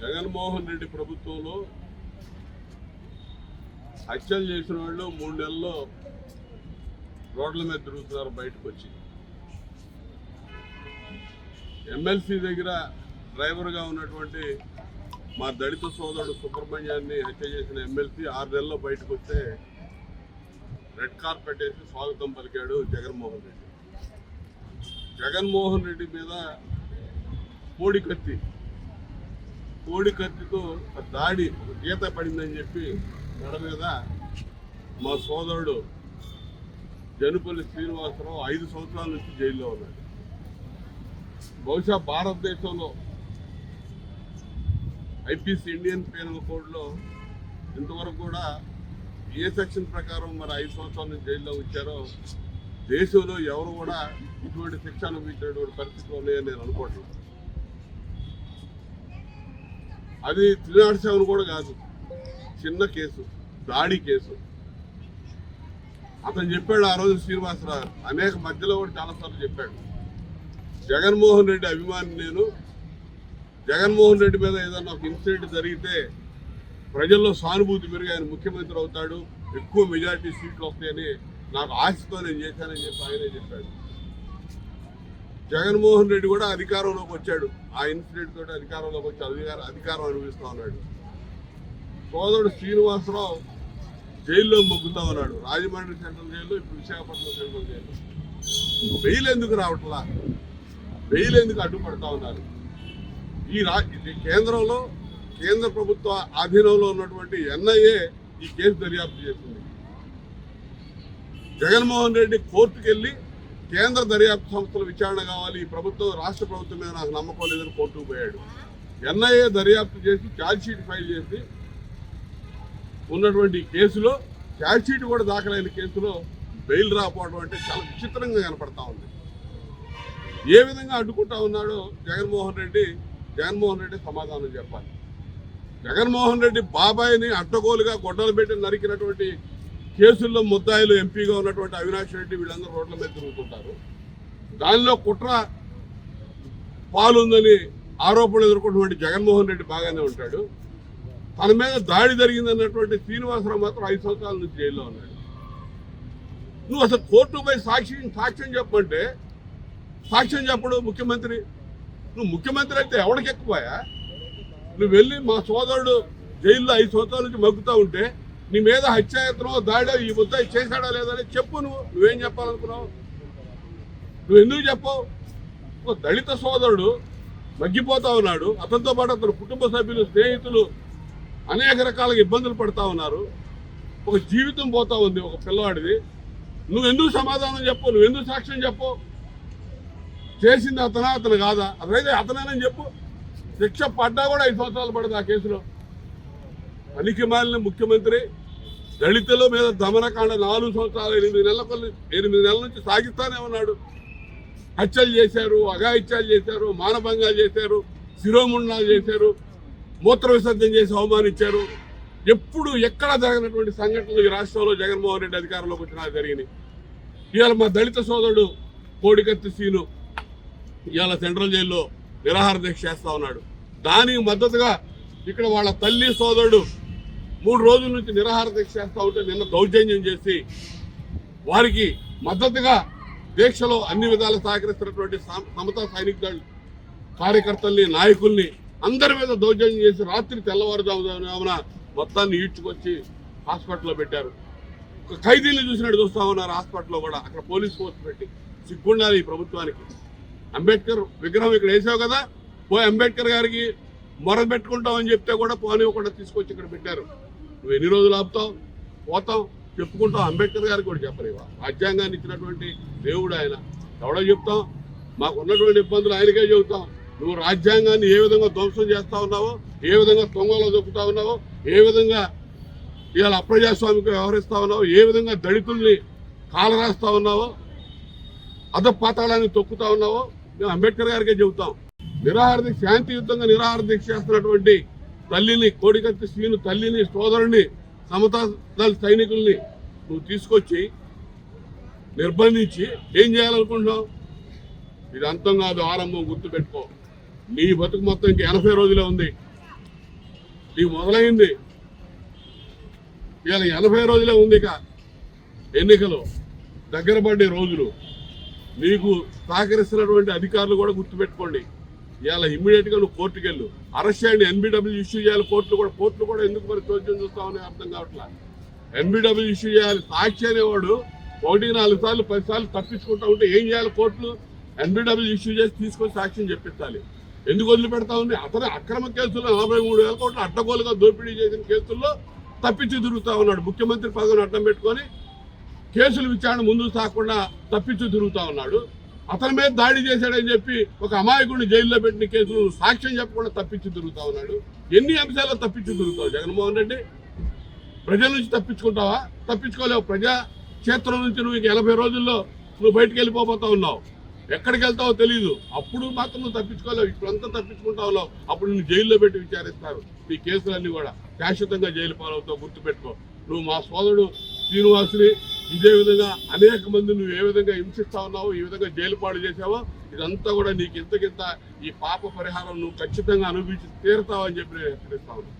జగన్మోహన్ రెడ్డి ప్రభుత్వంలో హత్యలు చేసిన వాళ్ళు మూడు నెలల్లో రోడ్ల మీద తిరుగుతున్నారు బయటకు వచ్చి. ఎమ్మెల్సీ దగ్గర డ్రైవర్గా ఉన్నటువంటి మా దళిత సోదరుడు సుబ్రహ్మణ్యాన్ని హత్య చేసిన ఎమ్మెల్సీ ఆరు నెలల్లో బయటకు వస్తే రెడ్ కార్పెట్ వేసి స్వాగతం పలికాడు జగన్మోహన్ రెడ్డి. జగన్మోహన్ రెడ్డి మీద కోడి కత్తి కోడి కత్తితో దాడి ఒక గీత పడిందని చెప్పి మెడ మీద మా సోదరుడు జనుపల్లి శ్రీనివాసరావు ఐదు సంవత్సరాల నుంచి జైల్లో ఉన్నాడు. బహుశా భారతదేశంలో ఐపీసీ ఇండియన్ పీనల్ కోడ్లో ఇంతవరకు కూడా ఏ సెక్షన్ ప్రకారం మరి ఐదు సంవత్సరాల నుంచి జైల్లో ఉంచారో దేశంలో ఎవరు కూడా ఇటువంటి శిక్ష అనుభవించినటువంటి పరిస్థితులు ఉన్నాయని నేను అనుకోవట్లేదు. అది త్రీ నాట్ సెవెన్ కూడా కాదు. చిన్న కేసు దాడి కేసు. అతను చెప్పాడు ఆ రోజు శ్రీనివాసరావు అనేక మధ్యలో కూడా చాలాసార్లు చెప్పాడు. జగన్మోహన్ రెడ్డి అభిమాని నేను. జగన్మోహన్ రెడ్డి మీద ఏదన్నా ఒక ఇన్సిడెంట్ జరిగితే ప్రజల్లో సానుభూతి పెరిగి ఆయన ముఖ్యమంత్రి అవుతాడు. ఎక్కువ మెజారిటీ సీట్లు వస్తాయని నాకు ఆశతో నేను చేశానని చెప్పి ఆయనే చెప్పాడు. జగన్మోహన్ రెడ్డి కూడా అధికారంలోకి వచ్చాడు. ఆ ఇన్సిడెంట్ తోటి అధికారంలోకి వచ్చి అధికార అధికారం అనుభవిస్తా ఉన్నాడు. సోదరుడు శ్రీనివాసరావు జైల్లో మొగ్గుతా ఉన్నాడు. రాజమండ్రి సెంట్రల్ జైల్లో ఇప్పుడు విశాఖపట్నం సెంట్రల్ జైల్లో. బెయిల్ ఎందుకు రావట్లా? బెయిల్ ఎందుకు అడ్డుపడతా ఉన్నారు? ఈ రా ఇది కేంద్రంలో కేంద్ర ప్రభుత్వ ఆధీనంలో ఉన్నటువంటి ఎన్ఐఏ ఈ కేసు దర్యాప్తు చేసింది. జగన్మోహన్ రెడ్డి కోర్టుకెళ్ళి కేంద్ర దర్యాప్తు సంస్థల విచారణ కావాలి. ఈ ప్రభుత్వం రాష్ట్ర ప్రభుత్వం మీద నాకు నమ్మకం లేదని కోర్టుకు పోయాడు. ఎన్ఐఏ దర్యాప్తు చేసి ఛార్జ్షీట్ ఫైల్ చేసి ఉన్నటువంటి కేసులో ఛార్జ్షీట్ కూడా దాఖలైన కేసులో బెయిల్ రాకపోవడం అంటే చాలా విచిత్రంగా కనపడతా ఉంది. ఏ విధంగా అడ్డుకుంటా ఉన్నాడో జగన్మోహన్ రెడ్డి జగన్మోహన్ రెడ్డి సమాధానం చెప్పాలి. జగన్మోహన్ రెడ్డి బాబాయ్ని అడ్డగోలుగా గొడ్డలు పెట్టి నరికినటువంటి కేసుల్లో ముద్దాయిలు ఎంపీగా ఉన్నటువంటి అవినాష్ రెడ్డి వీళ్ళందరూ రోడ్ల మీద తిరుగుతుంటారు. దానిలో కుట్ర పాలుందని ఆరోపణలు ఎదుర్కొన్నటువంటి జగన్మోహన్ రెడ్డి బాగానే ఉంటాడు. తన మీద దాడి జరిగిందన్నటువంటి శ్రీనివాసరావు మాత్రం ఐదు సంవత్సరాల నుంచి జైల్లో ఉన్నాడు. నువ్వు అసలు కోర్టు పోయి సాక్షి సాక్ష్యం చెప్పమంటే సాక్ష్యం చెప్పడు ముఖ్యమంత్రి. నువ్వు ముఖ్యమంత్రి అయితే ఎవడికి ఎక్కువయా నువ్వు వెళ్ళి మా సోదరుడు జైల్లో ఐదు సంవత్సరాల నుంచి మగ్గుతూ ఉంటే నీ మీద హత్యాయత్నం దాడో ఈ ముద్ద చేశాడా లేదని చెప్పు నువ్వు. నువ్వేం చెప్పాలనుకున్నావు? నువ్వు ఎందుకు చెప్పవు? ఒక దళిత సోదరుడు మగ్గిపోతా ఉన్నాడు. అతనితో పాటు అతను కుటుంబ సభ్యులు స్నేహితులు అనేక రకాలుగా ఇబ్బందులు పడతా ఉన్నారు. ఒక జీవితం పోతా ఉంది ఒక పిల్లవాడిది. నువ్వు ఎందుకు సమాధానం చెప్పు నువ్వు ఎందుకు సాక్ష్యం చెప్పు చేసింది అతనా అతను కాదా? అతనైతే అతనేనని చెప్పు. శిక్ష పడ్డా కూడా ఐదు సంవత్సరాలు పడదు ఆ కేసులో. పనికి మాలిన ముఖ్యమంత్రి దళితుల మీద దమనకాండ నాలుగు సంవత్సరాలు ఎనిమిది నెలల ఎనిమిది నెలల నుంచి సాగిస్తానే ఉన్నాడు. హత్యలు చేశారు అఘాయిత్యాలు చేశారు మానభంగాలు చేశారు శిరోముండాలు చేశారు మూత్ర విసర్జన చేసి అవమానించారు. ఎప్పుడు ఎక్కడ జరిగినటువంటి సంఘటనలు ఈ రాష్ట్రంలో జగన్మోహన్ రెడ్డి అధికారంలోకి వచ్చినా జరిగినాయి. ఇవాళ మా దళిత సోదరుడు కోడికత్తి సీను ఇవాళ సెంట్రల్ జైల్లో నిరాహార దీక్ష చేస్తా ఉన్నాడు. దానికి మద్దతుగా ఇక్కడ వాళ్ళ తల్లి సోదరుడు మూడు రోజుల నుంచి నిరాహార దీక్ష చేస్తూ ఉంటే నిన్న దౌర్జన్యం చేసి వారికి మద్దతుగా దీక్షలో అన్ని విధాలు సహకరిస్తున్నటువంటి సమ- సమతా సైనిక దళ కార్యకర్తల్ని నాయకుల్ని అందరి మీద దౌర్జన్యం చేసి రాత్రి తెల్లవారుజామున మొత్తాన్ని ఈడ్చుకొచ్చి హాస్పిటల్లో పెట్టారు. ఒక ఖైదీని చూసినట్టు చూస్తా ఉన్నారు హాస్పిటల్లో కూడా. అక్కడ పోలీస్ ఫోర్స్ పెట్టి సిగ్గుండాలి ఈ ప్రభుత్వానికి. అంబేద్కర్ విగ్రహం ఇక్కడ వేసావు కదా? పోయి అంబేద్కర్ గారికి మొర పెట్టుకుంటామని చెప్తే కూడా పోనివ్వకుండా తీసుకొచ్చి ఇక్కడ పెట్టారు. నువ్వు ఎన్ని రోజులు ఆపుతావు? పోతాం చెప్పుకుంటాం అంబేద్కర్ గారికి కూడా చెప్పలేవా రాజ్యాంగాన్ని ఇచ్చినటువంటి దేవుడు ఆయన. ఎవడో చెప్తాం? మాకు ఉన్నటువంటి ఇబ్బందులు ఆయనకే చెబుతాం. నువ్వు రాజ్యాంగాన్ని ఏ విధంగా ధ్వంసం చేస్తా ఉన్నావో ఏ విధంగా తొంగలో దొక్కుతా ఉన్నావో ఏ విధంగా ఇవాళ అప్రజాస్వామిక వ్యవహరిస్తా ఉన్నావో ఏ విధంగా దళితుల్ని కాలరాస్తా ఉన్నావో అధపాతాళాన్ని తొక్కుతా ఉన్నావో మేము అంబేద్కర్ గారికే చెబుతాం. నిరాహార దీక్ష శాంతియుతంగా నిరాహార దీక్ష చేస్తున్నటువంటి తల్లిని కోడికత్తి శ్రీను తల్లిని సోదరుని సమతా దళ సైనికుల్ని నువ్వు తీసుకొచ్చి నిర్బంధించి ఏం చేయాలనుకుంటున్నావు? ఇది అంతం కాదు ఆరంభం గుర్తుపెట్టుకో. నీ బతుకు మొత్తం ఇంక ఎనభై రోజులే ఉంది. నీ మొదలైంది. ఇవాళ ఎనభై రోజులే ఉంది ఇక ఎన్నికలు. దగ్గర పడే రోజులు. నీకు సహకరిస్తున్నటువంటి అధికారులు కూడా గుర్తుపెట్టుకోండి. ఇవాళ ఇమ్మీడియట్గా నువ్వు కోర్టుకెళ్ళు. అరెస్ట్ చేయండి. ఎన్బిడబ్ల్యూ ఇష్యూ చేయాలి. కోర్టులు కూడా కోర్టులు కూడా ఎందుకు మరి చోద్యం చూస్తామని అర్థం కావట్లా? ఎన్బిడబ్ల్యూ ఇష్యూ చేయాలి. సాక్షి అనేవాడు ఒకటి నాలుగు సార్లు పది సార్లు తప్పించుకుంటా ఉంటే ఏం చేయాలి కోర్టులు? ఎన్బిడబ్ల్యూ ఇష్యూ చేసి తీసుకొని సాక్ష్యం చెప్పించాలి. ఎందుకు వదిలిపెడతా ఉంది? అతను అక్రమ కేసుల్లో నలభై మూడు వేల కోట్లు అడ్డగోలుగా దోపిడీ చేసిన కేసుల్లో తప్పించి తిరుగుతా ఉన్నాడు. ముఖ్యమంత్రి పదవిని అడ్డం పెట్టుకొని కేసుల విచారణ ముందుకు సాగకుండా తప్పించి తిరుగుతా ఉన్నాడు. అతని మీద దాడి చేశాడని చెప్పి ఒక అమాయకుడిని జైల్లో పెట్టిన కేసు సాక్ష్యం చెప్పకుండా తప్పించి తిరుగుతా ఉన్నాడు. ఎన్ని అంశాల్లో తప్పించి తిరుగుతావు జగన్మోహన్ రెడ్డి? ప్రజల నుంచి తప్పించుకుంటావా? తప్పించుకోలేవు. ప్రజా క్షేత్రం నుంచి నువ్వు ఇంక ఎనభై రోజుల్లో నువ్వు బయటికి వెళ్ళిపోతా ఉన్నావు. ఎక్కడికి వెళ్తావో తెలియదు అప్పుడు మాత్రం నువ్వు తప్పించుకోలేవు. ఇప్పుడంతా తప్పించుకుంటా ఉన్నావు. అప్పుడు నువ్వు జైల్లో పెట్టి విచారిస్తారు. నీ కేసులన్నీ కూడా శాశ్వతంగా జైలు పాలవుతావు. గుర్తుపెట్టుకో. నువ్వు మా సోదరుడు శ్రీనివాసుని ఇదే విధంగా అనేక మంది నువ్వు ఏ విధంగా హింసిస్తా ఉన్నావు ఈ విధంగా జైలు పాడు చేసావో ఇదంతా కూడా నీకు ఇంతకింత ఈ పాప పరిహారం నువ్వు ఖచ్చితంగా అనుభవించి తీరుతావని చెప్పి నేను హెచ్చరిస్తా ఉన్నాను.